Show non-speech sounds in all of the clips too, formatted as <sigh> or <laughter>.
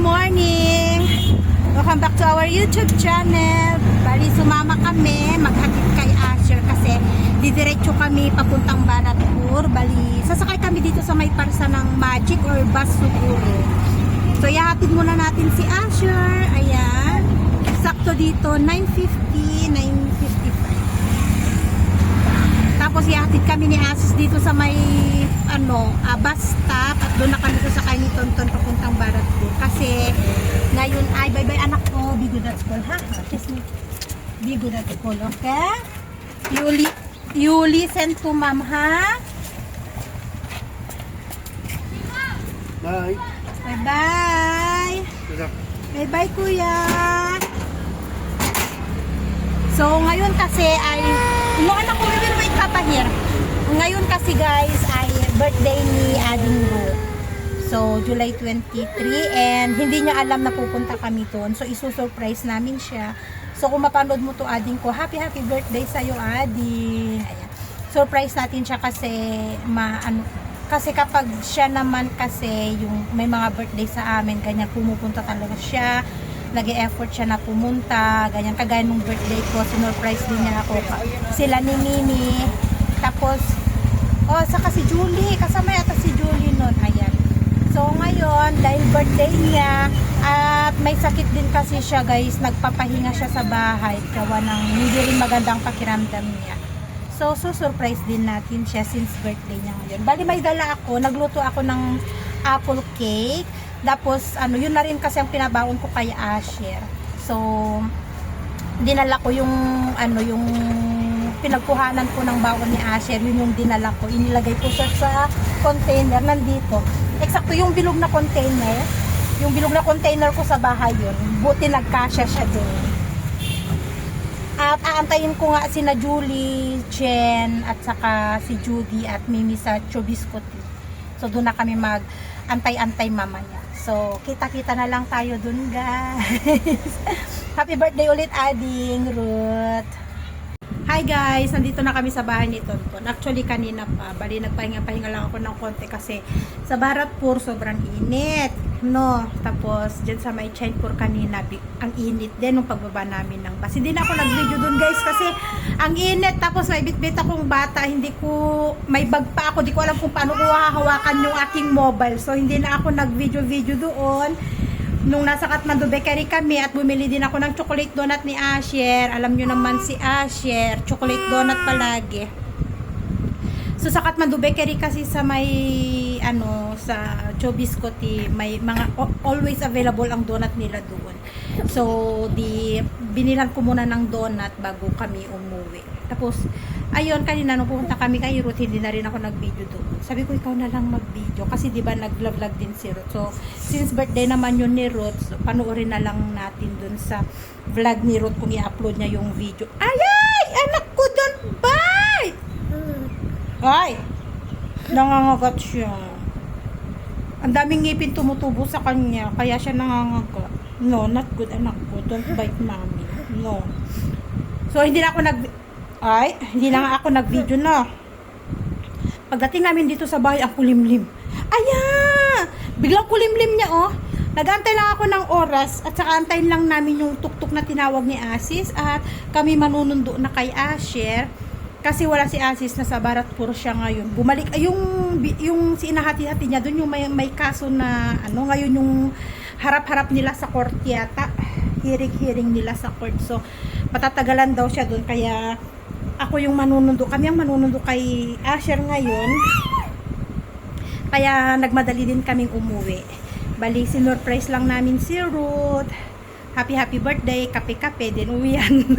morning! Welcome back to our YouTube channel. Bali, sumama kami, maghatid kay Asher kasi didiretso kami papuntang Baratpur. Bali, sasakay kami dito sa may parsa ng Magic or bus siguro. So, ihatid muna natin si Asher. Ayan. Sakto dito, 9.50, 9.55. Tapos ihatid kami ni Asis dito sa may ano, ah, bus stop doon na kami sasakay ni Tonton papuntang Baratpur. Kasi ngayon ay bye-bye anak ko, be good at school ha. Kiss me. Be good at school, okay? You, li- you listen to mom ha. Bye. Bye-bye. Tara. Bye-bye, kuya. So, ngayon kasi ay, no anak ko, wait, wait, papa here. Ngayon kasi guys ay birthday ni Ading Ruth. So, July 23 and hindi niya alam na pupunta kami doon. So, isusurprise namin siya. So, kung mapanood mo to Ading ko, happy happy birthday sa'yo Ading. Ayan. Surprise natin siya kasi ma, ano, kasi kapag siya naman kasi yung may mga birthday sa amin, ganyan pumupunta talaga siya nag effort siya na pumunta, ganyan, kagaya nung birthday ko, sinurprise din niya ako, sila ni Mimi, tapos, oh, saka si Julie, kasama yata si Julie nun, ayan. So, ngayon, dahil birthday niya, at may sakit din kasi siya, guys, nagpapahinga siya sa bahay, gawa ng hindi rin magandang pakiramdam niya. So, susurprise din natin siya since birthday niya ngayon. Bali, may dala ako, nagluto ako ng apple cake, tapos, ano, yun na rin kasi ang pinabaon ko kay Asher. So, dinala ko yung, ano, yung pinagkuhanan ko ng baon ni Asher, yun yung dinala ko. Inilagay ko siya sa container, nandito. Eksakto yung bilog na container, yung bilog na container ko sa bahay yun. Buti nagkasya siya doon. At aantayin ko nga si na Julie, Jen, at saka si Judy at Mimi sa Chubiscotti. So, doon na kami mag antay-antay mamaya. So, kita-kita na lang tayo dun, guys. <laughs> Happy birthday ulit, Ading Ruth. Hi guys, nandito na kami sa bahay ni Tonton. Actually, kanina pa. Bali, nagpahinga-pahinga lang ako ng konti kasi sa Baratpur, sobrang init. No? Tapos, dyan sa may Chainpur kanina, ang init din nung pagbaba namin ng bus. Hindi na ako nag-video dun guys kasi ang init. Tapos, may bit-bit akong bata. Hindi ko, may bag pa ako. Di ko alam kung paano ko hahawakan yung aking mobile. So, hindi na ako nag-video-video doon nung nasa Kathmandu Bakery kami at bumili din ako ng chocolate donut ni Asher. Alam nyo naman si Asher, chocolate donut palagi. So sa Kathmandu Bakery kasi sa may ano sa Chobiscotti may mga always available ang donut nila doon. So di binilan ko muna ng donut bago kami umuwi. Tapos ayun kanina nung pumunta kami kay Ruth hindi na rin ako nag-video doon. Sabi ko ikaw na lang mag-video kasi di ba nag-vlog din si Ruth. So since birthday naman yun ni Ruth, so, panoorin na lang natin doon sa vlog ni Ruth kung i-upload niya yung video. Ay ay! Anak ko don't bite! Ay! Nangangagat siya. Ang daming ngipin tumutubo sa kanya, kaya siya nangangagat. No, not good anak ko. Don't bite mommy. No. So, hindi na ako nag... Ay, hindi na nga ako nag-video na. Pagdating namin dito sa bahay, ang kulimlim. Ayan! Biglang kulimlim niya, oh. Nagantay lang ako ng oras at saka antayin lang namin yung tuktok na tinawag ni Asis at kami manunundo na kay Asher kasi wala si Asis na sa Baratpur siya ngayon. Bumalik ay yung yung sinahati-hati niya doon yung may, may kaso na ano ngayon yung harap-harap nila sa court yata. Hearing-hearing nila sa court. So patatagalan daw siya doon kaya ako yung manunundo. Kami ang manunundo kay Asher ngayon. Kaya nagmadali din kaming umuwi. Bali, sinurprise lang namin si Ruth. Happy happy birthday, kape-kape, din uwian. <laughs>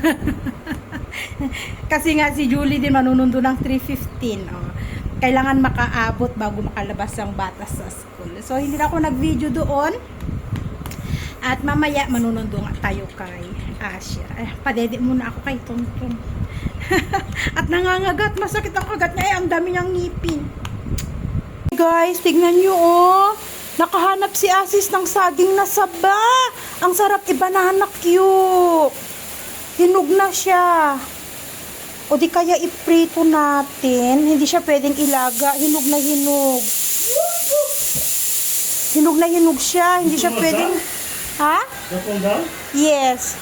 Kasi nga si Julie din manunundo ng 3.15. Oh. Kailangan makaabot bago makalabas ang bata sa school. So, hindi na ako nag-video doon. At mamaya, manunundo nga tayo kay Asher. Eh, padede muna ako kay Tonton. <laughs> At nangangagat, masakit ang kagat niya. Eh, ang dami niyang ngipin. Guys, tignan niyo oh. Nakahanap si Asis ng saging na saba. Ang sarap i-banana cute. Hinog na siya. O di kaya iprito natin. Hindi siya pwedeng ilaga. Hinog na hinog. Hinog na hinog siya. Hindi siya pwedeng... Ha? Yes.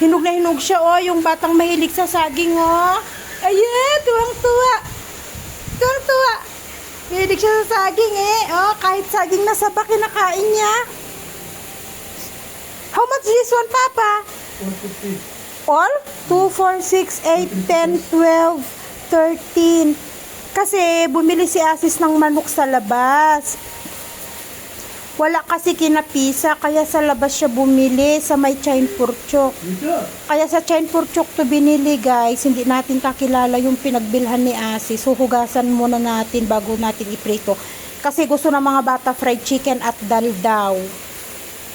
Hinog na hinog siya, oh. Yung batang mahilig sa saging, oh. Ayan, tuwang-tuwa. Tuwang-tuwa. Mahilig siya sa saging, eh. Oh, kahit saging na saba, kinakain niya. How much this one, Papa? 150. All? 2, 4, 6, 8, 10, 12, 13. Kasi bumili si Asis ng manok sa labas. Wala kasi kinapisa, kaya sa labas siya bumili sa may Chain Purchok. Kaya sa Chain Purchok to binili guys, hindi natin kakilala yung pinagbilhan ni Asis. Huhugasan muna natin bago natin iprito. Kasi gusto ng mga bata fried chicken at dal daw.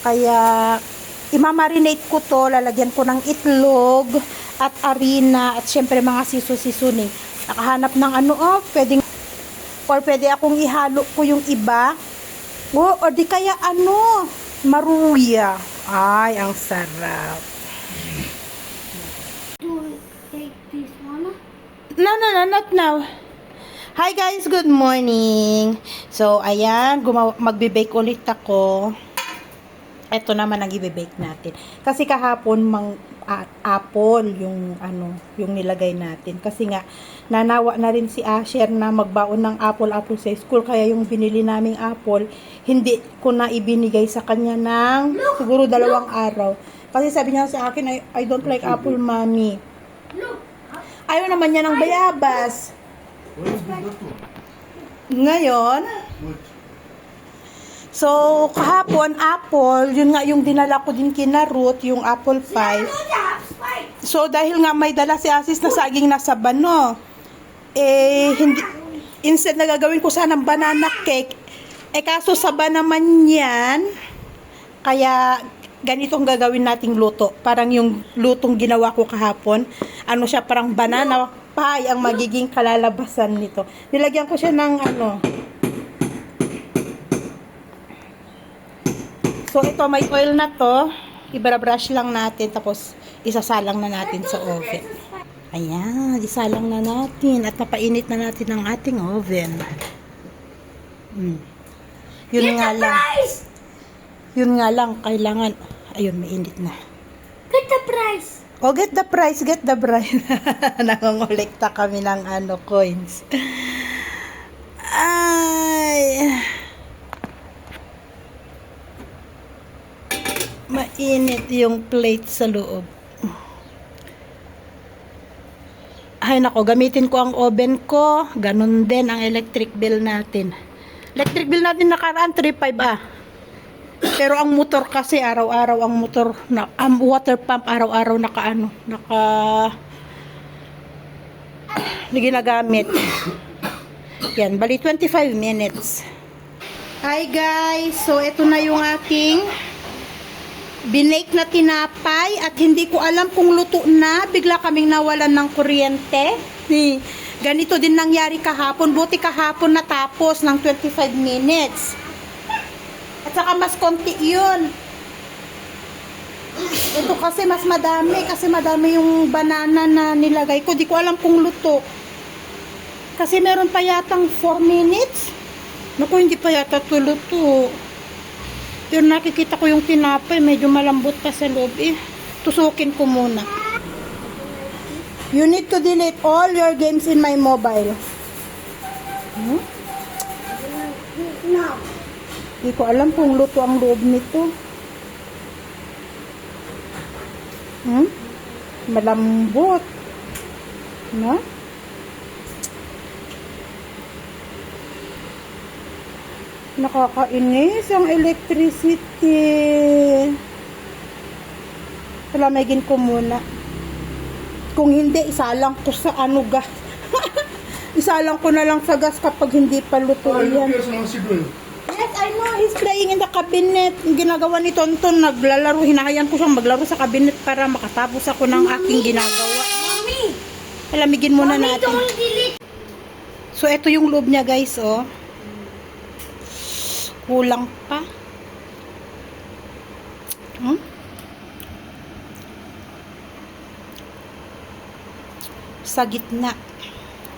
Kaya imamarinate ko to, lalagyan ko ng itlog at arena at syempre mga siso-sisuning. Nakahanap ng ano oh, pwedeng or pwede akong ihalo ko yung iba. O, o di kaya ano, maruya. Ay, ang sarap. Do take this one. No, no, no, not now. Hi guys, good morning. So, ayan, gumawa, magbe-bake ulit ako. Ito naman ang i-bake natin. Kasi kahapon mang a- apple yung ano, yung nilagay natin. Kasi nga nanawa na rin si Asher na magbaon ng apple apple sa school kaya yung binili naming apple hindi ko na ibinigay sa kanya ng siguro dalawang araw. Kasi sabi niya sa akin, I, I don't like apple, mommy. Ayaw naman niya ng bayabas. Ngayon? So kahapon, apple, yun nga yung dinala ko din kina Ruth, yung apple pie. So dahil nga may dala si Asis na saging nasa bano, eh, hindi, instead na gagawin ko sana banana cake, eh kaso saba naman yan, kaya ganito ang gagawin nating luto. Parang yung lutong ginawa ko kahapon, ano siya, parang banana pie ang magiging kalalabasan nito. Nilagyan ko siya ng ano, So ito may oil na to. Ibara-brush lang natin tapos isasalang na natin sa oven. Ayan, isalang na natin at napainit na natin ang ating oven. Hmm. Yun nga lang. Price! Yun nga lang kailangan ayun mainit na. Get the price! Oh, get the price, get the price. <laughs> Nangongolekta kami ng ano, coins. Ay. Mainit yung plate sa loob. Ay nako, gamitin ko ang oven ko. Ganun din ang electric bill natin. Electric bill natin nakaraan 3.5 ah. Pero ang motor kasi araw-araw ang motor na ang water pump araw-araw naka ano, naka na ginagamit. Yan, bali 25 minutes. Hi guys, so ito na yung aking binake na tinapay at hindi ko alam kung luto na. Bigla kaming nawalan ng kuryente. Ni, ganito din nangyari kahapon. Buti kahapon natapos ng 25 minutes. At saka mas konti yun. Ito kasi mas madami. Kasi madami yung banana na nilagay ko. Di ko alam kung luto. Kasi meron pa yatang 4 minutes. Naku, hindi pa yata ito luto. Pero nakikita ko yung tinapay. Medyo malambot pa sa loob eh. Tusukin ko muna. You need to delete all your games in my mobile. Hmm? No. Hindi ko alam kung luto ang loob nito. Hmm? Malambot. No? Nakakainis ang electricity. Palamigin ko muna. Kung hindi, isalang ko sa ano gas. <laughs> isalang ko na lang sa gas kapag hindi pa luto Oh, yan. Yes, I know. He's playing in the cabinet. Yung ginagawa ni Tonton, naglalaro. Hinahayan ko siyang maglaro sa cabinet para makatapos ako ng aking ginagawa. Mommy! Palamigin muna Mommy, natin. So, ito yung loob niya, guys, oh. Kulang pa. Hmm? Sa gitna.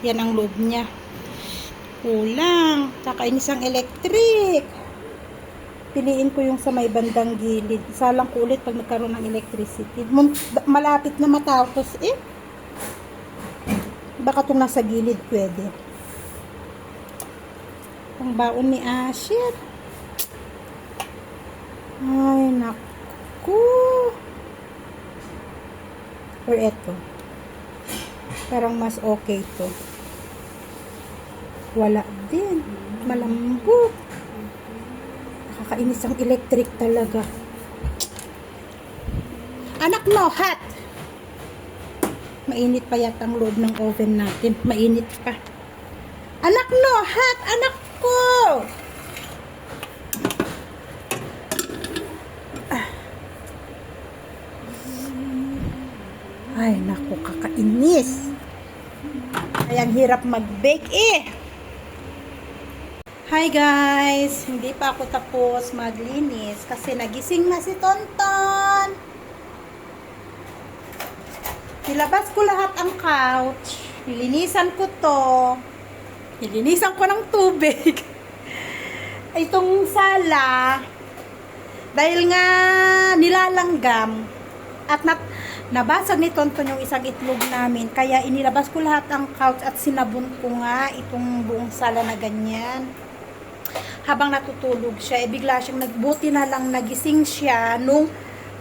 Yan ang loob niya. Kulang. Kakainis ang electric. pipiliin ko yung sa may bandang gilid. Isalang ko ulit pag nagkaroon ng electricity. Malapit na matapos eh. Baka itong nasa gilid pwede. Ang baon ni Asher. Ay, naku. Or eto. Parang mas okay to. Wala din. Malambot. Nakakainis ang electric talaga. Anak mo, hot! Mainit pa yata ang loob ng oven natin. Mainit pa. Anak no, hot! Anak ko! Ah. Ay, naku, kakainis. Ay, ang hirap mag-bake eh. Hi guys! Hindi pa ako tapos maglinis kasi nagising na si Tonton. Nilabas ko lahat ang couch. Nilinisan ko to. Nilinisan ko ng tubig. <laughs> Itong sala, dahil nga nilalanggam at nat nabasag ni Tonton yung isang itlog namin. Kaya inilabas ko lahat ang couch at sinabon ko nga itong buong sala na ganyan habang natutulog siya, eh, bigla siyang nagbuti na lang nagising siya nung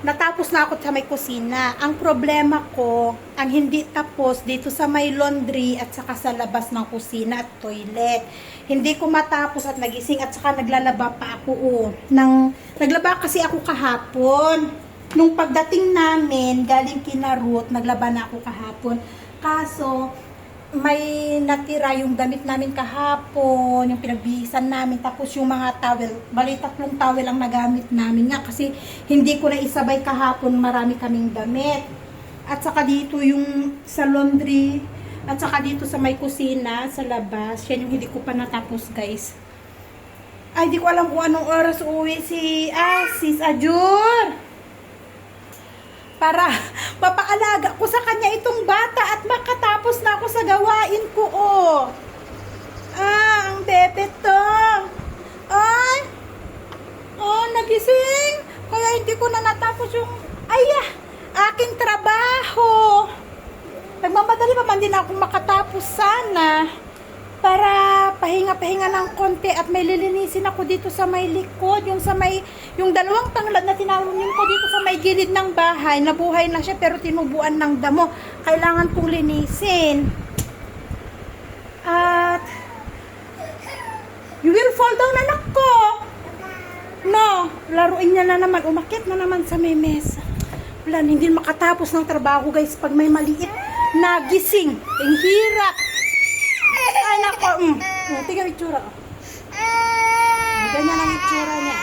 natapos na ako sa may kusina. Ang problema ko, ang hindi tapos dito sa may laundry at saka sa labas ng kusina at toilet. Hindi ko matapos at nagising at saka naglalaba pa ako. Oh, ng, naglaba kasi ako kahapon. Nung pagdating namin, galing kina Ruth, naglaba na ako kahapon. Kaso, may natira yung damit namin kahapon, yung pinagbihisan namin, tapos yung mga towel, bali tatlong towel ang nagamit namin nga kasi hindi ko na isabay kahapon, marami kaming damit. At saka dito yung sa laundry, at saka dito sa may kusina, sa labas, yan yung hindi ko pa natapos guys. Ay, di ko alam kung anong oras uwi si, ah, sis Ajur para papaalaga ko sa kanya itong bata at makatapos na ako sa gawain ko, oh. Ah, ang bebe to. Ay, oh, nagising. Kaya hindi ko na natapos yung, ay, ah, aking trabaho. Nagmamadali pa man din ako makatapos sana para pahinga-pahinga ng konti at may lilinisin ako dito sa may likod, yung sa may, yung dalawang tanglad na tinalunin ko dito sa may gilid ng bahay, nabuhay na siya pero tinubuan ng damo. Kailangan kong linisin. At, you will fall down anak ko. No, laruin niya na naman, umakit na naman sa may mesa. Wala, hindi makatapos ng trabaho guys pag may maliit na gising. Ang hirap. Ay, nako. Mm. Mm, Tingnan yung itsura. oh. Ganyan ang itsura niya.